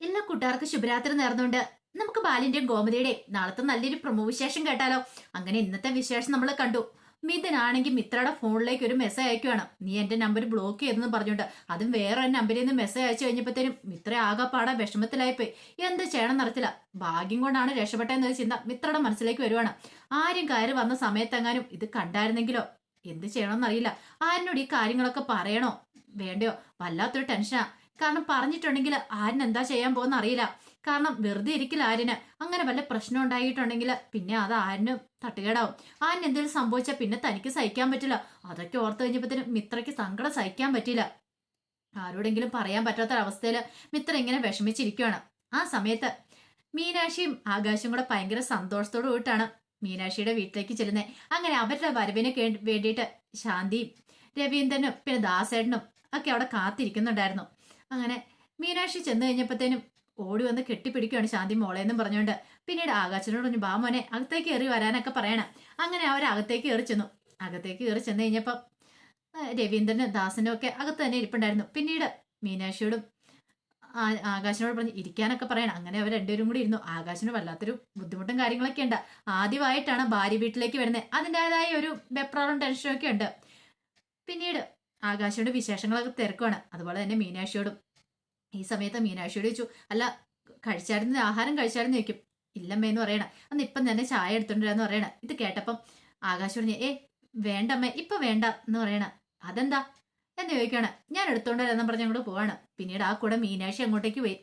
എല്ലാ കൂട്ടുകാർക്കും ശുഭരാത്രി നേർന്നുണ്ട് നമുക്ക് ബാലിന്റെയും ഗോമതിയുടെയും നാളത്തെ നല്ലൊരു പ്രമോ വിശേഷം കേട്ടാലോ? അങ്ങനെ ഇന്നത്തെ വിശേഷം നമ്മൾ കണ്ടു. മിഥുനാണെങ്കിൽ മിത്രയുടെ ഫോണിലേക്ക് ഒരു മെസ്സേജ് അയക്കുവാണ്. നീ എന്റെ നമ്പർ ബ്ലോക്ക് ചെയ്തെന്ന് പറഞ്ഞുകൊണ്ട് അതും വേറെ നമ്പറിൽ നിന്ന് മെസ്സേജ് അയച്ചു കഴിഞ്ഞപ്പോഴത്തേനും മിത്ര ആകെപ്പാടെ വിഷമത്തിലായിപ്പോയി. എന്ത് ചെയ്യണം നടത്തില്ല ഭാഗ്യം കൊണ്ടാണ് രക്ഷപ്പെട്ടതെന്നൊരു ചിന്ത മിത്രയുടെ മനസ്സിലേക്ക് വരുവാണ്. ആരും കയറി വന്ന സമയത്തെങ്ങാനും ഇത് കണ്ടായിരുന്നെങ്കിലോ? എന്ത് ചെയ്യണമെന്നറിയില്ല ആരിനോട് ഈ കാര്യങ്ങളൊക്കെ പറയണോ? വേണ്ടയോ? വല്ലാത്തൊരു ടെൻഷനാ കാരണം പറഞ്ഞിട്ടുണ്ടെങ്കിൽ ആരിന് എന്താ ചെയ്യാൻ പോകുന്ന അറിയില്ല. കാരണം വെറുതെ ഇരിക്കില്ല ആരിന് അങ്ങനെ വല്ല പ്രശ്നം ഉണ്ടായിട്ടുണ്ടെങ്കിൽ പിന്നെ അത് ആരിന് തട്ടുകേടാവും. ആരിന് എന്തെങ്കിലും സംഭവിച്ചാൽ പിന്നെ തനിക്ക് സഹിക്കാൻ പറ്റില്ല. അതൊക്കെ ഓർത്ത് കഴിഞ്ഞപ്പോഴത്തേനും മിത്രയ്ക്ക് സങ്കടം സഹിക്കാൻ പറ്റില്ല ആരോടെങ്കിലും പറയാൻ പറ്റാത്തൊരവസ്ഥയിൽ മിത്ര ഇങ്ങനെ വിഷമിച്ചിരിക്കുകയാണ് ആ സമയത്ത് മീനാക്ഷിയും ആകാശും കൂടെ ഭയങ്കര സന്തോഷത്തോടു കൂട്ടാണ് മീനാക്ഷിയുടെ വീട്ടിലേക്ക് ചെല്ലുന്നത് അങ്ങനെ അവരുടെ വരവിന് വേണ്ടിയിട്ട് ശാന്തിയും രവീന്ദ്രനും പിന്നെ ദാസേട്ടനും ഒക്കെ അവിടെ കാത്തിരിക്കുന്നുണ്ടായിരുന്നു. അങ്ങനെ മീനാക്ഷി ചെന്ന് കഴിഞ്ഞപ്പോഴത്തേനും ഓടി വന്ന് കെട്ടിപ്പിടിക്കുകയാണ് ശാന്തി മോളെ എന്നും പറഞ്ഞുകൊണ്ട്. പിന്നീട് ആകാശനോട് പറഞ്ഞു ബാമോനെ അകത്തേക്ക് കയറി വരാനൊക്കെ പറയണം. അങ്ങനെ അവർ അകത്തേക്ക് കയറി ചെന്നു. അകത്തേക്ക് കയറി ചെന്ന് കഴിഞ്ഞപ്പം രവീന്ദ്രനും ദാസനും ഒക്കെ അകത്ത് തന്നെ ഇരിപ്പുണ്ടായിരുന്നു. പിന്നീട് മീനാക്ഷിയോടും ആകാശനോട് പറഞ്ഞ് ഇരിക്കാനൊക്കെ പറയണം. അങ്ങനെ അവർ രണ്ടുപേരും കൂടി ഇരുന്നു. ആകാശിന് വല്ലാത്തൊരു ബുദ്ധിമുട്ടും കാര്യങ്ങളൊക്കെ ഉണ്ട്. ആദ്യമായിട്ടാണ് ഭാര്യ വീട്ടിലേക്ക് വരുന്നത് അതിന്റെതായ ഒരു വെപ്രാറും ടെൻഷനും ഒക്കെ ഉണ്ട്. പിന്നീട് ആകാശിയുടെ വിശേഷങ്ങളൊക്കെ തിരക്കുവാണ്. അതുപോലെ തന്നെ മീനാക്ഷിയോടും ഈ സമയത്ത് മീനാക്ഷിയോട് ചോദിച്ചു അല്ല കഴിച്ചായിരുന്നു ആഹാരം കഴിച്ചായിരുന്നു ചോദിക്കും ഇല്ലമ്മേന്ന് പറയണം. അന്ന് ഇപ്പം തന്നെ ചായ എടുത്തോണ്ടിരാന്ന് പറയണം. ഇത് കേട്ടപ്പം ആകാശ് പറഞ്ഞു ഏ വേണ്ടമ്മേ ഇപ്പൊ വേണ്ട എന്ന് പറയണ. അതെന്താ? എന്ന് ചോദിക്കണം ഞാൻ എടുത്തോണ്ട് വരാന്ന് പറഞ്ഞ് അങ്ങോട്ട് പോവാണ്. പിന്നീട് ആ കൂടെ മീനാക്ഷി അങ്ങോട്ടേക്ക് പോയി.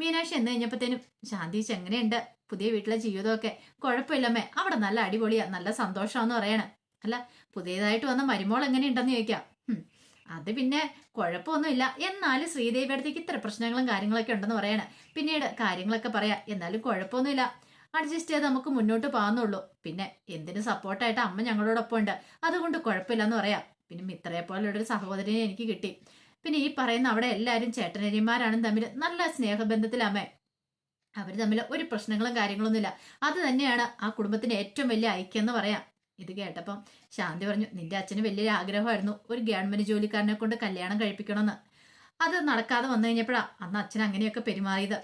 മീനാക്ഷി എന്ന് കഴിഞ്ഞപ്പോഴത്തേനും ശാന്തി എങ്ങനെയുണ്ട് പുതിയ വീട്ടിലെ ജീവിതമൊക്കെ കുഴപ്പമില്ലമ്മേ. അവിടെ നല്ല അടിപൊളിയാ നല്ല സന്തോഷമാണെന്ന് പറയണം. അല്ല പുതിയതായിട്ട് വന്ന മരുമോൾ എങ്ങനെയുണ്ടെന്ന് ചോദിക്കാം. അത് പിന്നെ കുഴപ്പമൊന്നുമില്ല. എന്നാലും ശ്രീദേവി അടുത്തേക്ക് ഇത്ര പ്രശ്നങ്ങളും കാര്യങ്ങളൊക്കെ ഉണ്ടെന്ന് പറയണേ. പിന്നീട് കാര്യങ്ങളൊക്കെ പറയാം. എന്നാലും കുഴപ്പമൊന്നുമില്ല. അഡ്ജസ്റ്റ് ചെയ്ത് നമുക്ക് മുന്നോട്ട് പോകുന്നുള്ളൂ. പിന്നെ എന്തിനു സപ്പോർട്ടായിട്ട് അമ്മ ഞങ്ങളോടൊപ്പം ഉണ്ട്. അതുകൊണ്ട് കുഴപ്പമില്ലെന്ന് പറയാം. പിന്നെ മിത്രയെ പോലുള്ളൊരു സഹോദരനെ എനിക്ക് കിട്ടി. പിന്നെ ഈ പറയുന്ന അവിടെ എല്ലാവരും ചേട്ടനരിമാരാണ് തമ്മിൽ നല്ല സ്നേഹബന്ധത്തിലമ്മേ അവർ തമ്മിൽ ഒരു പ്രശ്നങ്ങളും കാര്യങ്ങളൊന്നുമില്ല. അത് തന്നെയാണ് ആ കുടുംബത്തിന്റെ ഏറ്റവും വലിയ ഐക്യം എന്ന് പറയാം. ഇത് കേട്ടപ്പം ശാന്തി പറഞ്ഞു നിന്റെ അച്ഛന് വലിയൊരു ആഗ്രഹമായിരുന്നു ഒരു ഗവൺമെന്റ് ജോലിക്കാരനെ കൊണ്ട് കല്യാണം കഴിപ്പിക്കണമെന്ന്. അത് നടക്കാതെ വന്നു കഴിഞ്ഞപ്പോഴാ അന്ന് അച്ഛൻ അങ്ങനെയൊക്കെ പെരുമാറിയത്.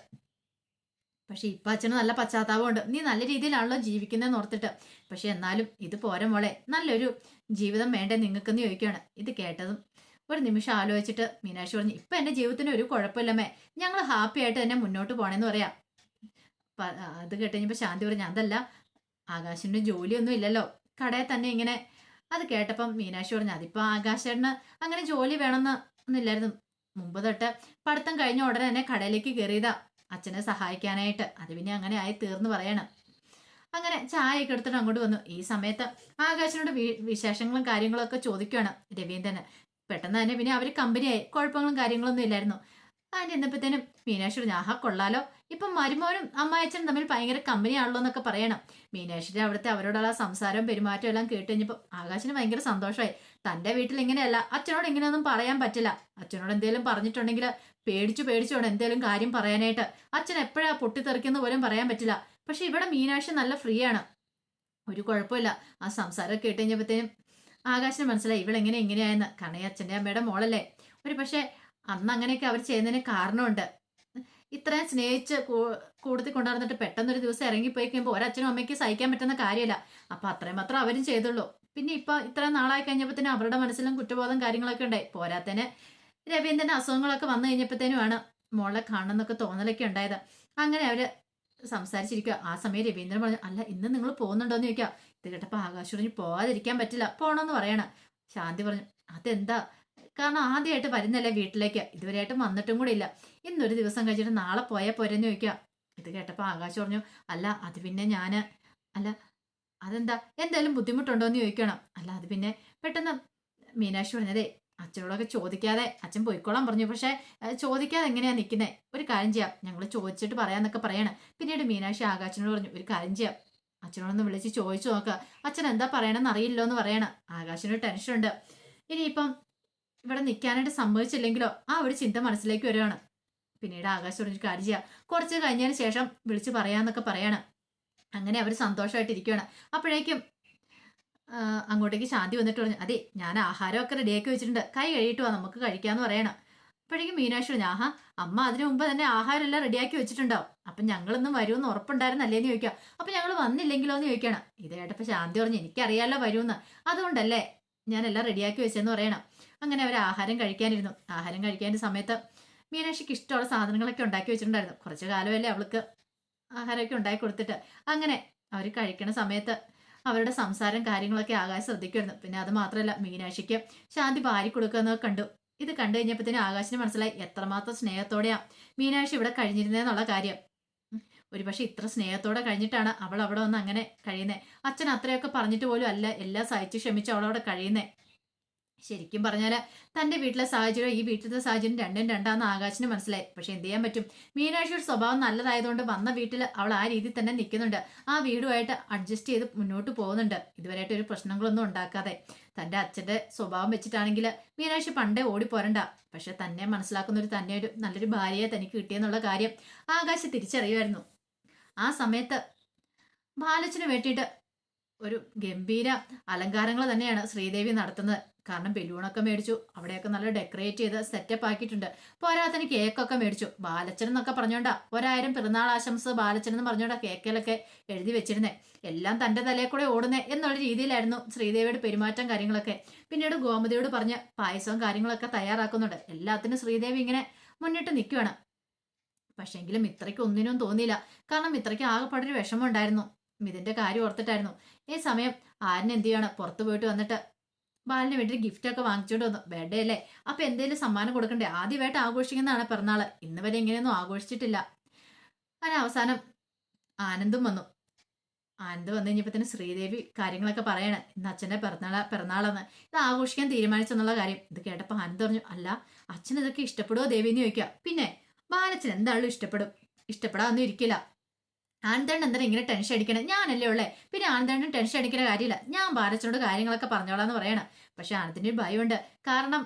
പക്ഷെ ഇപ്പൊ അച്ഛന് നല്ല പശ്ചാത്താപമുണ്ട്. നീ നല്ല രീതിയിലാണല്ലോ ജീവിക്കുന്നതെന്ന് ഓർത്തിട്ട്. പക്ഷെ എന്നാലും ഇത് പോരെ മോളെ. നല്ലൊരു ജീവിതം വേണ്ടേ നിങ്ങൾക്കെന്ന് ചോദിക്കുകയാണ്. ഇത് കേട്ടതും ഒരു നിമിഷം ആലോചിച്ചിട്ട് മീനാക്ഷി പറഞ്ഞു ഇപ്പൊ എന്റെ ജീവിതത്തിന് ഒരു കുഴപ്പമില്ലമ്മേ. ഞങ്ങൾ ഹാപ്പി ആയിട്ട് തന്നെ മുന്നോട്ട് പോകണമെന്ന് പറയാം. അത് കേട്ടുകഴിഞ്ഞപ്പോ ശാന്തി പറഞ്ഞു അതല്ല ആകാശിന്റെ ജോലിയൊന്നും ഇല്ലല്ലോ. കടയിൽ തന്നെ ഇങ്ങനെ അത് കേട്ടപ്പം മീനാക്ഷി പറഞ്ഞു അതിപ്പോ ആകാശേട്ടന് അങ്ങനെ ജോലി വേണമെന്ന് ഒന്നുമില്ലായിരുന്നു. മുമ്പ് തൊട്ട് പഠിത്തം കഴിഞ്ഞ ഉടനെ തന്നെ കടയിലേക്ക് കയറിയതാ. അച്ഛനെ സഹായിക്കാനായിട്ട്. അത് പിന്നെ അങ്ങനെ ആയി തീർന്നു പറയണം. അങ്ങനെ ചായയൊക്കെ എടുത്തിട്ട് അങ്ങോട്ട് വന്നു. ഈ സമയത്ത് ആകാശിനോട് വിശേഷങ്ങളും കാര്യങ്ങളും ഒക്കെ ചോദിക്കുകയാണ് രവീന്ദ്രന്. പെട്ടെന്ന് തന്നെ പിന്നെ അവർ കമ്പനിയായി കുഴപ്പങ്ങളും കാര്യങ്ങളൊന്നും ഇല്ലായിരുന്നു. അതിന് എന്നപ്പോഴത്തേനും മീനാക്ഷി ആഹാ കൊള്ളാലോ. ഇപ്പം മരുമോനും അമ്മായച്ചനും തമ്മിൽ ഭയങ്കര കമ്പനിയാണല്ലോ എന്നൊക്കെ പറയണം. മീനാക്ഷിയുടെ അവിടുത്തെ അവരോടുള്ള സംസാരവും പെരുമാറ്റവും എല്ലാം കേട്ട് കഴിഞ്ഞപ്പോൾ ആകാശിന് ഭയങ്കര സന്തോഷമായി. തന്റെ വീട്ടിൽ ഇങ്ങനെയല്ല അച്ഛനോട് ഇങ്ങനെയൊന്നും പറയാൻ പറ്റില്ല. അച്ഛനോട് എന്തെങ്കിലും പറഞ്ഞിട്ടുണ്ടെങ്കിൽ പേടിച്ചു പേടിച്ചോണ്ട് എന്തെങ്കിലും കാര്യം പറയാനായിട്ട്. അച്ഛൻ എപ്പോഴാ പൊട്ടിത്തെറിക്കുന്ന പോലും പറയാൻ പറ്റില്ല. പക്ഷെ ഇവിടെ മീനാക്ഷി നല്ല ഫ്രീ ആണ്. ഒരു കുഴപ്പമില്ല. ആ സംസാരം കേട്ട് കഴിഞ്ഞപ്പോഴത്തേനും ആകാശിന് മനസ്സിലായി ഇവളെങ്ങനെ ഇങ്ങനെയായെന്ന്? കാരണം ഈ അച്ഛന്റെ അമ്മയുടെ മോളല്ലേ? ഒരു പക്ഷേ അന്ന് അങ്ങനെയൊക്കെ അവർ ചെയ്യുന്നതിന് കാരണമുണ്ട്. ഇത്രയും സ്നേഹിച്ച് കൂടുതൽ കൊണ്ടുവന്നിട്ട് പെട്ടെന്നൊരു ദിവസം ഇറങ്ങിപ്പോയി കഴിയുമ്പോൾ ഒരച്ഛനും അമ്മയ്ക്ക് സഹിക്കാൻ പറ്റുന്ന കാര്യമല്ല. അപ്പൊ അത്രയും മാത്രം അവരും ചെയ്തുള്ളൂ. പിന്നെ ഇപ്പൊ ഇത്രയും നാളായി കഴിഞ്ഞപ്പോഴത്തേനും അവരുടെ മനസ്സിലും കുറ്റബോധം കാര്യങ്ങളൊക്കെ ഉണ്ടായി. പോരാത്തന് രവീന്ദ്രന്റെ അസുഖങ്ങളൊക്കെ വന്നു കഴിഞ്ഞപ്പോഴത്തേനുമാണ് മോളെ കാണണമെന്നൊക്കെ തോന്നലൊക്കെ ഉണ്ടായത്. അങ്ങനെ അവർ സംസാരിച്ചിരിക്കുക. ആ സമയം രവീന്ദ്രൻ പറഞ്ഞു അല്ല ഇന്ന് നിങ്ങൾ പോകുന്നുണ്ടോ എന്ന് ചോദിക്കുക. ഇത് കേട്ടപ്പോൾ ആകാശ് പറഞ്ഞു പോകാതിരിക്കാൻ പറ്റില്ല. പോണമെന്ന് പറയണ. ശാന്തി പറഞ്ഞു അതെന്താ? കാരണം ആദ്യമായിട്ട് വരുന്നല്ലേ വീട്ടിലേക്ക്? ഇതുവരെയായിട്ടും വന്നിട്ടും കൂടി ഇല്ല ഇന്നൊരു ദിവസം കഴിച്ചിട്ട് നാളെ പോയാൽ പോരെന്ന് ചോദിക്കുക ഇത് കേട്ടപ്പോൾ ആകാശ് പറഞ്ഞു അല്ല അത് പിന്നെ ഞാൻ അല്ല അതെന്താ? എന്തായാലും ബുദ്ധിമുട്ടുണ്ടോ എന്ന് ചോദിക്കണം. അല്ല അത് പിന്നെ പെട്ടെന്ന് മീനാക്ഷി പറഞ്ഞതേ അച്ഛനോടൊക്കെ ചോദിക്കാതെ അച്ഛൻ പോയിക്കോളാൻ പറഞ്ഞു. പക്ഷേ ചോദിക്കാതെ എങ്ങനെയാ നിൽക്കുന്നത് ഒരു കാര്യം ചെയ്യാം. ഞങ്ങൾ ചോദിച്ചിട്ട് പറയാന്നൊക്കെ പറയണം. പിന്നീട് മീനാക്ഷി ആകാശനോട് പറഞ്ഞു ഒരു കാര്യം ചെയ്യാം. അച്ഛനോടൊന്ന് വിളിച്ച് ചോദിച്ചു നോക്കുക അച്ഛൻ എന്താ പറയണമെന്ന് അറിയില്ലോ എന്ന് പറയണം. ആകാശിന് ടെൻഷനുണ്ട്. ഇനിയിപ്പം ഇവിടെ നിൽക്കാനായിട്ട് സമ്മതിച്ചില്ലെങ്കിലോ? ആ ഒരു ചിന്ത മനസ്സിലേക്ക് വരികയാണ്. പിന്നീട് ആകാശ് പറഞ്ഞൊരു കാര്യം കുറച്ച് കഴിഞ്ഞതിന് ശേഷം വിളിച്ച് പറയാന്നൊക്കെ പറയാണ്. അങ്ങനെ അവർ സന്തോഷമായിട്ട് ഇരിക്കുകയാണ് അപ്പോഴേക്കും അങ്ങോട്ടേക്ക് ശാന്തി വന്നിട്ട് പറഞ്ഞു അതെ ഞാൻ ആഹാരമൊക്കെ റെഡിയാക്കി വെച്ചിട്ടുണ്ട്. കൈ കഴിയിട്ട് വാ നമുക്ക് കഴിക്കാമെന്ന് പറയണം. അപ്പോഴേക്കും മീനാക്ഷി പറഞ്ഞു ആഹാ അമ്മ അതിനു മുമ്പ് തന്നെ ആഹാരം എല്ലാം റെഡിയാക്കി വെച്ചിട്ടുണ്ടാവും. അപ്പം ഞങ്ങളൊന്നും വരുമെന്ന് ഉറപ്പുണ്ടായിരുന്നല്ലേന്ന് ചോദിക്കാം. അപ്പം ഞങ്ങൾ വന്നില്ലെങ്കിലോ എന്ന് ചോദിക്കണം ഇതായിട്ടപ്പോൾ ശാന്തി പറഞ്ഞു എനിക്കറിയാലോ വരുമെന്ന്. അതുകൊണ്ടല്ലേ ഞാനെല്ലാം റെഡിയാക്കി വെച്ചെന്ന് പറയണം. അങ്ങനെ അവർ ആഹാരം കഴിക്കാനിരുന്നു. ആഹാരം കഴിക്കാന്റെ സമയത്ത് മീനാക്ഷിക്ക് ഇഷ്ടമുള്ള സാധനങ്ങളൊക്കെ ഉണ്ടാക്കി വെച്ചിട്ടുണ്ടായിരുന്നു. കുറച്ച് കാലമല്ലേ അവൾക്ക് ആഹാരമൊക്കെ ഉണ്ടാക്കി കൊടുത്തിട്ട്. അങ്ങനെ അവർ കഴിക്കണ സമയത്ത് അവരുടെ സംസാരം കാര്യങ്ങളൊക്കെ ആകാശ് ശ്രദ്ധിക്കുമായിരുന്നു. പിന്നെ അത് മാത്രമല്ല മീനാക്ഷിക്ക് ശാന്തി ഭാര്യ കൊടുക്കുന്നതൊക്കെ കണ്ടു. ഇത് കണ്ടു കഴിഞ്ഞപ്പോഴത്തേനും ആകാശിന് മനസ്സിലായി എത്രമാത്രം സ്നേഹത്തോടെയാണ് മീനാക്ഷി ഇവിടെ കഴിഞ്ഞിരുന്നതെന്നുള്ള കാര്യം. ഒരു പക്ഷെ ഇത്ര സ്നേഹത്തോടെ കഴിഞ്ഞിട്ടാണ് അവൾ അവിടെ വന്ന് അങ്ങനെ കഴിയുന്നത് അച്ഛൻ അത്രയൊക്കെ പറഞ്ഞിട്ട് പോലും അല്ല എല്ലാം സഹിച്ച് ക്ഷമിച്ച് അവളവിടെ കഴിയുന്നത് ശരിക്കും പറഞ്ഞാൽ തന്റെ വീട്ടിലെ സാഹചര്യം ഈ വീട്ടിലത്തെ സാഹചര്യം രണ്ടും രണ്ടാന്ന് ആകാശിന് മനസ്സിലായി. പക്ഷെ എന്ത് ചെയ്യാൻ പറ്റും? മീനാക്ഷിയുടെ സ്വഭാവം നല്ലതായതുകൊണ്ട് വന്ന വീട്ടിൽ അവൾ ആ രീതിയിൽ തന്നെ നിൽക്കുന്നുണ്ട്. ആ വീടുമായിട്ട് അഡ്ജസ്റ്റ് ചെയ്ത് മുന്നോട്ട് പോകുന്നുണ്ട്. ഇതുവരെയായിട്ട് ഒരു പ്രശ്നങ്ങളൊന്നും ഉണ്ടാക്കാതെ. തന്റെ അച്ഛന്റെ സ്വഭാവം വെച്ചിട്ടാണെങ്കിൽ മീനാക്ഷി പണ്ടേ ഓടിപ്പോരണ്ട. പക്ഷെ തന്നെ മനസ്സിലാക്കുന്ന ഒരു തന്നെ ഒരു നല്ലൊരു ഭാര്യയെ തനിക്ക് കിട്ടിയെന്നുള്ള കാര്യം ആകാശ് തിരിച്ചറിയുമായിരുന്നു. ആ സമയത്ത് ബാലച്ചന് വേണ്ടിയിട്ട് ഒരു ഗംഭീര അലങ്കാരങ്ങൾ തന്നെയാണ് ശ്രീദേവി നടത്തുന്നത്. കാരണം ബലൂണൊക്കെ മേടിച്ചു അവിടെയൊക്കെ നല്ല ഡെക്കറേറ്റ് ചെയ്ത് സെറ്റപ്പ് ആക്കിയിട്ടുണ്ട്. പോരാത്തന് കേക്കൊക്കെ മേടിച്ചു. ബാലച്ചൻ എന്നൊക്കെ പറഞ്ഞോണ്ടാ ഒരായിരം പിറന്നാൾ ആശംസ ബാലച്ചൻ എന്ന് പറഞ്ഞോണ്ടാ കേക്കിലൊക്കെ എഴുതി വെച്ചിരുന്നേ. എല്ലാം തന്റെ തലയിൽ കൂടെ ഓടുന്നേ എന്നുള്ള രീതിയിലായിരുന്നു ശ്രീദേവിയുടെ പെരുമാറ്റം കാര്യങ്ങളൊക്കെ. പിന്നീട് ഗോമതിയോട് പറഞ്ഞ് പായസവും കാര്യങ്ങളൊക്കെ തയ്യാറാക്കുന്നുണ്ട്. എല്ലാത്തിനും ശ്രീദേവി ഇങ്ങനെ മുന്നിട്ട് നിൽക്കുകയാണ് പക്ഷെങ്കിലും ഇത്രയ്ക്ക് ഒന്നിനും തോന്നിയില്ല. കാരണം ഇത്രയ്ക്ക് ആകെപ്പാടൊരു വിഷമം ഉണ്ടായിരുന്നു ഇതിന്റെ കാര്യം ഓർത്തിട്ടായിരുന്നു. ഈ സമയം ആരിന് എന്ത് ചെയ്യണം? പുറത്തു പോയിട്ട് വന്നിട്ട് ബാലിന് വേണ്ടി ഗിഫ്റ്റ് ഒക്കെ വാങ്ങിച്ചോണ്ട് വന്നു. ബർത്ത്ഡേ അല്ലേ? അപ്പൊ എന്തെങ്കിലും സമ്മാനം കൊടുക്കണ്ടേ? ആദ്യമായിട്ട് ആഘോഷിക്കുന്നതാണ് പിറന്നാൾ. ഇന്ന് വരെ ഇങ്ങനെയൊന്നും ആഘോഷിച്ചിട്ടില്ല. അങ്ങനെ അവസാനം ആനന്ദും വന്നു. ആനന്ദ് വന്നു കഴിഞ്ഞപ്പത്തിന് ശ്രീദേവി കാര്യങ്ങളൊക്കെ പറയണേ. ഇന്ന് അച്ഛന്റെ പിറന്നാള പിറന്നാളെന്ന്. ഇത് ആഘോഷിക്കാൻ തീരുമാനിച്ചെന്നുള്ള കാര്യം. ഇത് കേട്ടപ്പോ ആനന്ദ് പറഞ്ഞു അല്ല അച്ഛൻ ഇതൊക്കെ ഇഷ്ടപ്പെടുവോ ദേവി? എന്ന് ചോദിക്കുക. പിന്നെ ബാലച്ചൻ എന്താണല്ലോ ഇഷ്ടപ്പെടും? ഇഷ്ടപ്പെടാതൊന്നും ഇരിക്കില്ല. ആനന്ദേണ്ണൻ എന്തിനാ ഇങ്ങനെ ടെൻഷൻ അടിക്കണേ? ഞാനല്ലേ ഉള്ളേ. പിന്നെ ആനന്ദേണ്ണൻ ടെൻഷൻ അടിക്കുന്ന കാര്യമില്ല. ഞാൻ ബാലച്ചനോട് കാര്യങ്ങളൊക്കെ പറഞ്ഞോളാന്ന് പറയണം. പക്ഷെ ആനന്ദിന്റെ ഒരു ഭയമുണ്ട്. കാരണം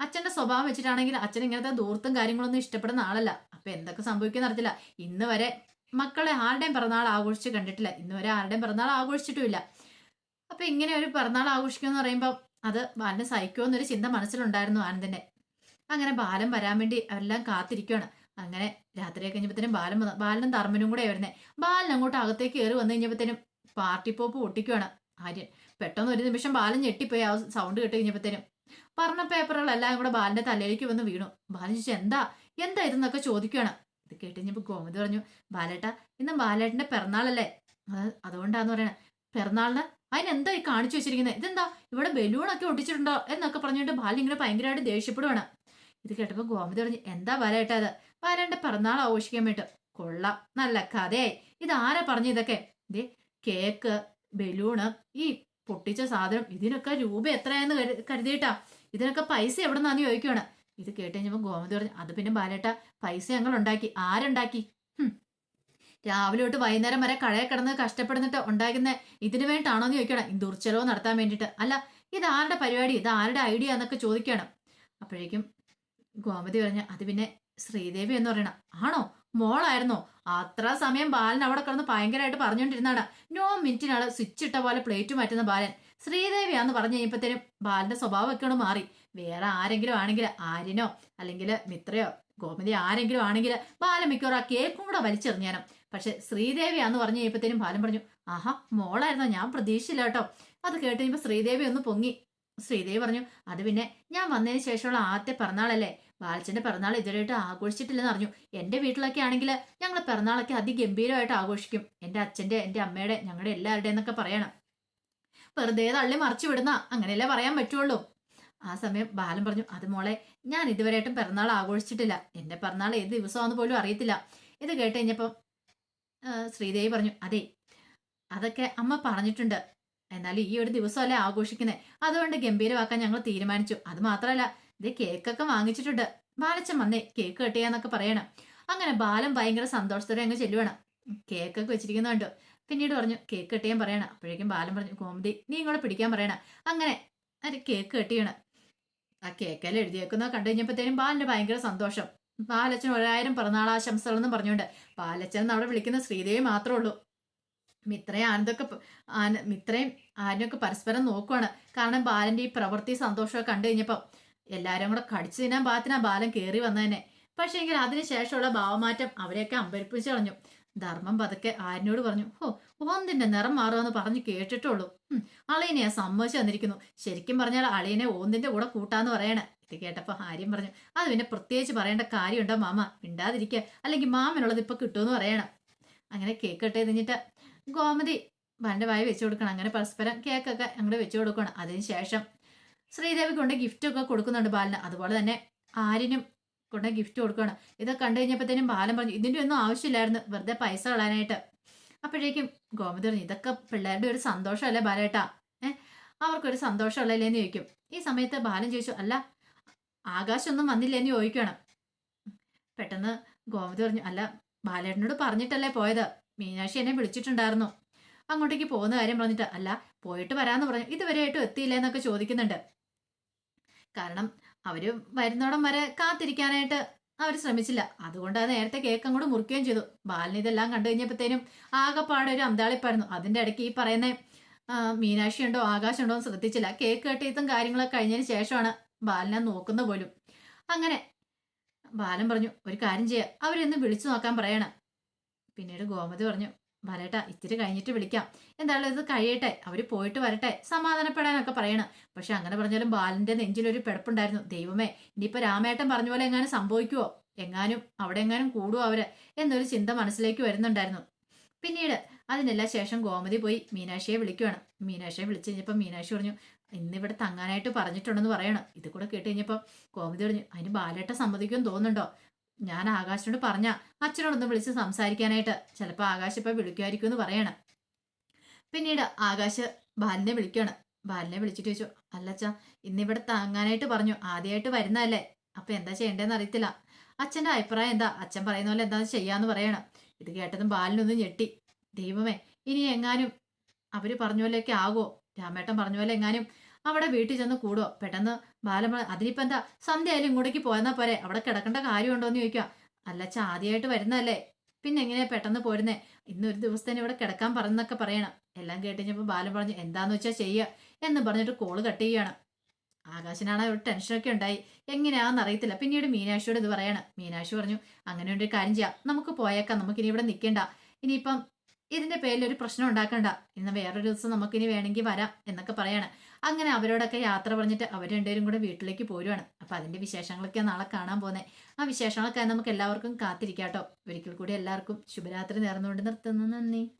അച്ഛന്റെ സ്വഭാവം വെച്ചിട്ടാണെങ്കിൽ അച്ഛൻ ഇങ്ങനത്തെ ദൂർത്തും കാര്യങ്ങളൊന്നും ഇഷ്ടപ്പെടുന്ന ആളല്ല. അപ്പൊ എന്തൊക്കെ സംഭവിക്കുന്ന അറിയത്തില്ല. ഇന്ന് വരെ മക്കളെ ആരുടെയും പിറന്നാൾ ആഘോഷിച്ച് കണ്ടിട്ടില്ല. ഇന്ന് വരെ ആരുടെയും പിറന്നാൾ ആഘോഷിച്ചിട്ടുമില്ല. അപ്പൊ ഇങ്ങനെ ഒരു പിറന്നാൾ ആഘോഷിക്കുമെന്ന് പറയുമ്പോൾ അത് ബാലിന് സഹിക്കുമോ എന്നൊരു ചിന്ത മനസ്സിലുണ്ടായിരുന്നു ആനന്ദിന്റെ അങ്ങനെ ബാലൻ വരാൻ വേണ്ടി അവരെല്ലാം കാത്തിരിക്കുകയാണ് അങ്ങനെ രാത്രി കഴിഞ്ഞപ്പോഴത്തേനും ബാലൻ ബാലനും ധർമ്മനും കൂടെ വരുന്നേ. ബാലൻ അങ്ങോട്ട് അകത്തേക്ക് കയറി വന്നു കഴിഞ്ഞപ്പോഴത്തേനും പാർട്ടി പോപ്പ് പൊട്ടിക്കുവാണ് ആര്യൻ. പെട്ടെന്ന് ഒരു നിമിഷം ബാലൻ ഞെട്ടിപ്പോയി ആ സൗണ്ട് കേട്ട് കഴിഞ്ഞപ്പോഴത്തേനും. പറഞ്ഞ പേപ്പറുകളെല്ലാം കൂടെ ബാലന്റെ തലയിലേക്ക് വന്ന് വീണു. ബാലൻ ചോദിച്ചു എന്താ? എന്താ ഇതെന്നൊക്കെ ചോദിക്കുകയാണ് ഇത് കേട്ട് കഴിഞ്ഞപ്പോൾ ഗോമതി പറഞ്ഞു ബാലേട്ട ഇന്ന് ബാലേട്ടന്റെ പിറന്നാളല്ലേ? അത് അതുകൊണ്ടാന്ന് പറയണേ. പിറന്നാളിന് അതിനെന്താ ഈ കാണിച്ചു വെച്ചിരിക്കുന്നത്? ഇതെന്താ? ഇവിടെ ബലൂണൊക്കെ ഒട്ടിച്ചിട്ടുണ്ടോ എന്നൊക്കെ പറഞ്ഞുകൊണ്ട് ബാലൻ ഇങ്ങനെ ഭയങ്കരമായിട്ട് ദേഷ്യപ്പെടുവാണ്. ഇത് കേട്ടപ്പോൾ ഗോമതി പറഞ്ഞു എന്താ വരട്ടെ അത് വരേണ്ട പിറന്നാൾ ആഘോഷിക്കാൻ വേണ്ടി കൊള്ളാം നല്ല കഥയായി. ഇതാരാ പറഞ്ഞു ഇതൊക്കെ? ദേ കേക്ക് ബലൂണ് ഈ പൊട്ടിച്ച സാധനം ഇതിനൊക്കെ രൂപ എത്രയാന്ന് കരു- കരുതിയിട്ടാ. ഇതിനൊക്കെ പൈസ എവിടെ നിന്നാന്ന് ചോദിക്കുവാണ്. ഇത് കേട്ട് കഴിഞ്ഞപ്പോൾ ഗോമതി പറഞ്ഞു അത് പിന്നെ ബാലേട്ട പൈസ ഞങ്ങൾ ഉണ്ടാക്കി. ആരുണ്ടാക്കി? രാവിലെ തൊട്ട് വൈകുന്നേരം വരെ കഴയെ കിടന്ന് കഷ്ടപ്പെടുന്നിട്ട് ഉണ്ടാക്കുന്ന ഇതിനു വേണ്ടിയിട്ടാണോ എന്ന് ചോദിക്കണം ദുർച്ചലവ് നടത്താൻ വേണ്ടിയിട്ട്. അല്ല ഇത് ആരുടെ പരിപാടി? ഇത് ആരുടെ ഐഡിയ? എന്നൊക്കെ ചോദിക്കണം അപ്പോഴേക്കും ഗോമതി പറഞ്ഞ അത് പിന്നെ ശ്രീദേവി എന്ന് പറയണം. ആണോ? മോളായിരുന്നോ? അത്ര സമയം ബാലൻ അവിടെ കിടന്ന് ഭയങ്കരമായിട്ട് പറഞ്ഞുകൊണ്ടിരുന്നാണ് നോ മിനിറ്റിനാണ് സ്വിച്ച് ഇട്ട പോലെ പ്ലേറ്റ് മാറ്റുന്ന ബാലൻ. ശ്രീദേവിയാന്ന് പറഞ്ഞു കഴിഞ്ഞപ്പോഴത്തേനും ബാലന്റെ സ്വഭാവം ഒക്കെ ഒന്ന് മാറി. വേറെ ആരെങ്കിലും ആണെങ്കിൽ ആര്യനോ അല്ലെങ്കിൽ മിത്രയോ ഗോമതി ആരെങ്കിലും ആണെങ്കിൽ ബാലൻ മിക്കവാറും ആ കേക്കും കൂടെ വലിച്ചെറിഞ്ഞാനും. പക്ഷെ ശ്രീദേവിയാന്ന് പറഞ്ഞു കഴിഞ്ഞപ്പോഴത്തേനും ബാലൻ പറഞ്ഞു ആഹാ മോളായിരുന്നോ? ഞാൻ പ്രതീക്ഷിച്ചില്ല കേട്ടോ. അത് കേട്ട് കഴിയുമ്പോൾ ശ്രീദേവി ഒന്ന് പൊങ്ങി. ശ്രീദേവി പറഞ്ഞു അത് പിന്നെ ഞാൻ വന്നതിന് ശേഷമുള്ള ആദ്യത്തെ പിറന്നാളല്ലേ? ബാലച്ചന്റെ പിറന്നാൾ ഇതുവരെയായിട്ട് ആഘോഷിച്ചിട്ടില്ലെന്ന് അറിഞ്ഞു. എന്റെ വീട്ടിലൊക്കെ ആണെങ്കിൽ ഞങ്ങൾ പിറന്നാളൊക്കെ അതിഗംഭീരമായിട്ട് ആഘോഷിക്കും. എന്റെ അച്ഛന്റെ എന്റെ അമ്മയുടെ ഞങ്ങളുടെ എല്ലാവരുടെയും എന്നൊക്കെ പറയണം. വെറുതെ തള്ളി മറിച്ചു വിടുന്ന അങ്ങനെയല്ലേ പറയാൻ പറ്റുള്ളൂ? ആ സമയം ബാലൻ പറഞ്ഞു അത് മോളെ ഞാൻ ഇതുവരെയായിട്ടും പിറന്നാൾ ആഘോഷിച്ചിട്ടില്ല. എന്റെ പിറന്നാൾ ഏത് ദിവസമാണെന്ന് പോലും അറിയത്തില്ല. ഇത് കേട്ട് കഴിഞ്ഞപ്പം ശ്രീദേവി പറഞ്ഞു അതെ അതൊക്കെ അമ്മ പറഞ്ഞിട്ടുണ്ട്. എന്നാൽ ഈ ഒരു ദിവസമല്ലേ ആഘോഷിക്കുന്നത് അതുകൊണ്ട് ഗംഭീരമാക്കാൻ ഞങ്ങൾ തീരുമാനിച്ചു. അത് മാത്രമല്ല ഇത് കേക്കൊക്കെ വാങ്ങിച്ചിട്ടുണ്ട്. ബാലച്ചൻ വന്നേ കേക്ക് കെട്ടിയാന്നൊക്കെ പറയണം. അങ്ങനെ ബാലൻ ഭയങ്കര സന്തോഷത്തോടെ അങ്ങ് ചെല്ലുവാണ്. കേക്കൊക്കെ വെച്ചിരിക്കുന്നുണ്ട്. പിന്നീട് പറഞ്ഞു കേക്ക് കെട്ടിയാൻ പറയണം. അപ്പോഴേക്കും ബാലൻ പറഞ്ഞു ഗോമതി നീ ഇങ്ങോട്ട് പിടിക്കാൻ പറയണം. അങ്ങനെ ഒരു കേക്ക് കെട്ടിയാണ് ആ കേക്കെല്ലാം എഴുതിയേക്കുന്ന കണ്ടു കഴിഞ്ഞപ്പോഴത്തേനും ബാലിന് ഭയങ്കര സന്തോഷം. ബാലച്ചൻ ഒരായിരം പിറന്നാളാശംസകളെന്നും പറഞ്ഞുകൊണ്ട് ബാലച്ചൻ അവിടെ വിളിക്കുന്ന ശ്രീദേവി മാത്രമേ ഉള്ളൂ. മിത്രയും ആനന്ദൊക്കെ ആന മിത്രയും ആനയൊക്കെ പരസ്പരം നോക്കുവാണ്. കാരണം ബാലന്റെ ഈ പ്രവൃത്തി സന്തോഷമൊക്കെ കണ്ടു കഴിഞ്ഞപ്പോൾ എല്ലാവരും കൂടെ കടിച്ചു തിന്നാൻ പാത്തിനാ ബാലൻ കയറി വന്നതന്നെ പക്ഷേ എങ്കിൽ അതിനുശേഷമുള്ള ഭാവമാറ്റം അവരെയൊക്കെ അമ്പരിപ്പിച്ച് കളഞ്ഞു. ധർമ്മം പതുക്കെ ആരിനോട് പറഞ്ഞു ഓ ഓന്തിന്റെ നിറം മാറുമെന്ന് പറഞ്ഞു കേട്ടിട്ടുള്ളൂ ഉം, അളിയനെ ആ സമ്മതിച്ചു തന്നിരിക്കുന്നു. ശരിക്കും പറഞ്ഞാൽ അളിയനെ ഓന്തിന്റെ കൂടെ കൂട്ടാന്ന് പറയണേ. ഇത് കേട്ടപ്പോ ആര്യം പറഞ്ഞു അത് പിന്നെ പ്രത്യേകിച്ച് പറയേണ്ട കാര്യമുണ്ടോ മാമ? മിണ്ടാതിരിക്കുക അല്ലെങ്കിൽ മാമനുള്ളത് ഇപ്പൊ കിട്ടുമെന്ന് പറയണം. അങ്ങനെ കേക്കട്ടെ കട്ട് ചെയ്തിട്ട് ഗോമതി വായി വെച്ചു കൊടുക്കണം. അങ്ങനെ പരസ്പരം കേക്കൊക്കെ അങ്ങോട്ട് വെച്ചു കൊടുക്കണം അതിനുശേഷം ശ്രീദേവി കൊണ്ട് ഗിഫ്റ്റ് ഒക്കെ കൊടുക്കുന്നുണ്ട് ബാലിന്. അതുപോലെ തന്നെ ആരിനും കൊണ്ട് ഗിഫ്റ്റ് കൊടുക്കണം ഇതൊക്കെ കണ്ടു കഴിഞ്ഞപ്പോഴത്തേനും ബാലൻ പറഞ്ഞു ഇതിന്റെ ഒന്നും ആവശ്യമില്ലായിരുന്നു. വെറുതെ പൈസ കളയാനായിട്ട്. അപ്പോഴേക്കും ഗോമതി പറഞ്ഞു ഇതൊക്കെ പിള്ളേരുടെ ഒരു സന്തോഷമല്ലേ ബാലേട്ടാ? ഏഹ് അവർക്കൊരു സന്തോഷമുള്ളല്ലേന്ന് ചോദിക്കും. ഈ സമയത്ത് ബാലൻ ചോദിച്ചു അല്ല ആകാശൊന്നും വന്നില്ലേന്ന് ചോദിക്കണം. പെട്ടെന്ന് ഗോമതി പറഞ്ഞു അല്ല ബാലേട്ടനോട് പറഞ്ഞിട്ടല്ലേ പോയത്. മീനാക്ഷി എന്നെ വിളിച്ചിട്ടുണ്ടായിരുന്നു. അങ്ങോട്ടേക്ക് പോകുന്ന കാര്യം പറഞ്ഞിട്ട് അല്ല പോയിട്ട് വരാന്ന് പറഞ്ഞു. ഇതുവരെയായിട്ടും എത്തിയില്ല എന്നൊക്കെ ചോദിക്കുന്നുണ്ട്. കാരണം അവർ വരുന്നോടം വരെ കാത്തിരിക്കാനായിട്ട് അവർ ശ്രമിച്ചില്ല. അതുകൊണ്ട് അത് നേരത്തെ കേക്ക് അങ്ങോട്ട് മുറിക്കുകയും ചെയ്തു. ബാലിന് ഇതെല്ലാം കണ്ടു കഴിഞ്ഞപ്പോഴത്തേനും ആകെപ്പാടെ ഒരു അന്താളിപ്പായിരുന്നു. അതിന്റെ ഇടയ്ക്ക് ഈ പറയുന്ന മീനാക്ഷി ഉണ്ടോ ആകാശം ഉണ്ടോ എന്ന് ശ്രദ്ധിച്ചില്ല. കേക്ക് കെട്ടിയതും കാര്യങ്ങളൊക്കെ കഴിഞ്ഞതിന് ശേഷമാണ് ബാലിനെ നോക്കുന്ന പോലും. അങ്ങനെ ബാലൻ പറഞ്ഞു ഒരു കാര്യം ചെയ്യുക അവരെന്ന് വിളിച്ചു നോക്കാൻ പറയണം. പിന്നീട് ഗോമതി പറഞ്ഞു വരട്ടെ ഇത്തിരി കഴിഞ്ഞിട്ട് വിളിക്കാം. എന്തായാലും ഇത് കഴിയട്ടെ അവർ പോയിട്ട് വരട്ടെ സമാധാനപ്പെടാനൊക്കെ പറയണം. പക്ഷെ അങ്ങനെ പറഞ്ഞാലും ബാലന്റെ നെഞ്ചിലൊരു പിടപ്പുണ്ടായിരുന്നു. ദൈവമേ ഇനിയിപ്പോ രാമേട്ടൻ പറഞ്ഞ പോലെ എങ്ങാനും സംഭവിക്കുവോ? എങ്ങാനും അവിടെ എങ്ങാനും കൂടുവോ അവർ? എന്നൊരു ചിന്ത മനസ്സിലേക്ക് വരുന്നുണ്ടായിരുന്നു. പിന്നീട് അതിനെല്ലാം ശേഷം ഗോമതി പോയി മീനാക്ഷിയെ വിളിക്കുവാണ്. മീനാക്ഷിയെ വിളിച്ചു കഴിഞ്ഞപ്പോൾ മീനാക്ഷി പറഞ്ഞു ഇന്നിവിടെ തങ്ങാനായിട്ട് പറഞ്ഞിട്ടുണ്ടെന്ന് പറയണം. ഇത് കൂടെ കേട്ട് കഴിഞ്ഞപ്പോൾ ഗോമതി പറഞ്ഞു അതിന് ബാലേട്ട സമ്മതിക്കുമെന്ന് തോന്നുന്നുണ്ടോ? ഞാൻ ആകാശിനോട് പറഞ്ഞ അച്ഛനോടൊന്ന് വിളിച്ച് സംസാരിക്കാനായിട്ട്. ചിലപ്പോൾ ആകാശ് ഇപ്പൊ വിളിക്കുമായിരിക്കും എന്ന് പറയണം. പിന്നീട് ആകാശ് ബാലിനെ വിളിക്കുകയാണ് ബാലിനെ വിളിച്ചിട്ട് ചോദിച്ചു അല്ലച്ച ഇന്നിവിടെ താങ്ങാനായിട്ട് പറഞ്ഞു. ആദ്യമായിട്ട് വരുന്നതല്ലേ? അപ്പൊ എന്താ ചെയ്യേണ്ടതെന്ന് അറിയത്തില്ല. അച്ഛന്റെ അഭിപ്രായം എന്താ? അച്ഛൻ പറയുന്ന പോലെ എന്താ ചെയ്യാന്ന് പറയണം. ഇത് കേട്ടതും ബാലിനൊന്ന് ഞെട്ടി. ദൈവമേ ഇനി എങ്ങാനും അവർ പറഞ്ഞ പോലെയൊക്കെ ആകുമോ രാമേട്ടൻ പറഞ്ഞ പോലെ എങ്ങാനും അവിടെ വീട്ടിൽ ചെന്ന് കൂടുമോ പെട്ടെന്ന് പറ- അതിനിപ്പോ എന്താ? സന്ധ്യ ആയാലും ഇങ്ങോട്ടേക്ക് പോയെന്നാ പോരെ? അവിടെ കിടക്കേണ്ട കാര്യമുണ്ടോ എന്ന് ചോദിക്കുക അല്ലച്ച ആദ്യമായിട്ട് വരുന്നതല്ലേ? പിന്നെ എങ്ങനെയാ പെട്ടെന്ന് പോരുന്നേ? ഇന്നൊരു ദിവസത്തേന് ഇവിടെ കിടക്കാൻ പറഞ്ഞെന്നൊക്കെ പറയണം. എല്ലാം കേട്ടുകഴിഞ്ഞപ്പോൾ ബാലൻ പറഞ്ഞു എന്താന്ന് വെച്ചാൽ ചെയ്യുക എന്ന് പറഞ്ഞിട്ട് കോൾ കട്ട് ചെയ്യാണ് ആകാശനാണ് ഒരു ടെൻഷനൊക്കെ ഉണ്ടായി. എങ്ങനെയാണെന്ന് അറിയത്തില്ല. പിന്നീട് മീനാക്ഷിയോട് ഇത് പറയണം. മീനാക്ഷി പറഞ്ഞു അങ്ങനെ ഒരു കാര്യം ചെയ്യാം. നമുക്ക് പോയേക്കാം. നമുക്കിനി ഇവിടെ നിൽക്കേണ്ട ഇനിയിപ്പം ഇതിന്റെ പേരിൽ ഒരു പ്രശ്നം ഉണ്ടാക്കണ്ട. ഇന്ന് വേറൊരു ദിവസം നമുക്കിനി വേണമെങ്കിൽ വരാം എന്നൊക്കെ പറയാണ്. അങ്ങനെ അവരോടൊക്കെ യാത്ര പറഞ്ഞിട്ട് അവർ രണ്ടുപേരും കൂടെ വീട്ടിലേക്ക് പോരുവാണ്. അപ്പൊ അതിന്റെ വിശേഷങ്ങളൊക്കെ നാളെ കാണാൻ പോകുന്നത് ആ വിശേഷങ്ങളൊക്കെ നമുക്ക് എല്ലാവർക്കും കാത്തിരിക്കാട്ടോ. ഒരിക്കൽ കൂടി എല്ലാവർക്കും ശുഭരാത്രി നേർന്നുകൊണ്ട് നിർത്തുന്നു. നന്ദി.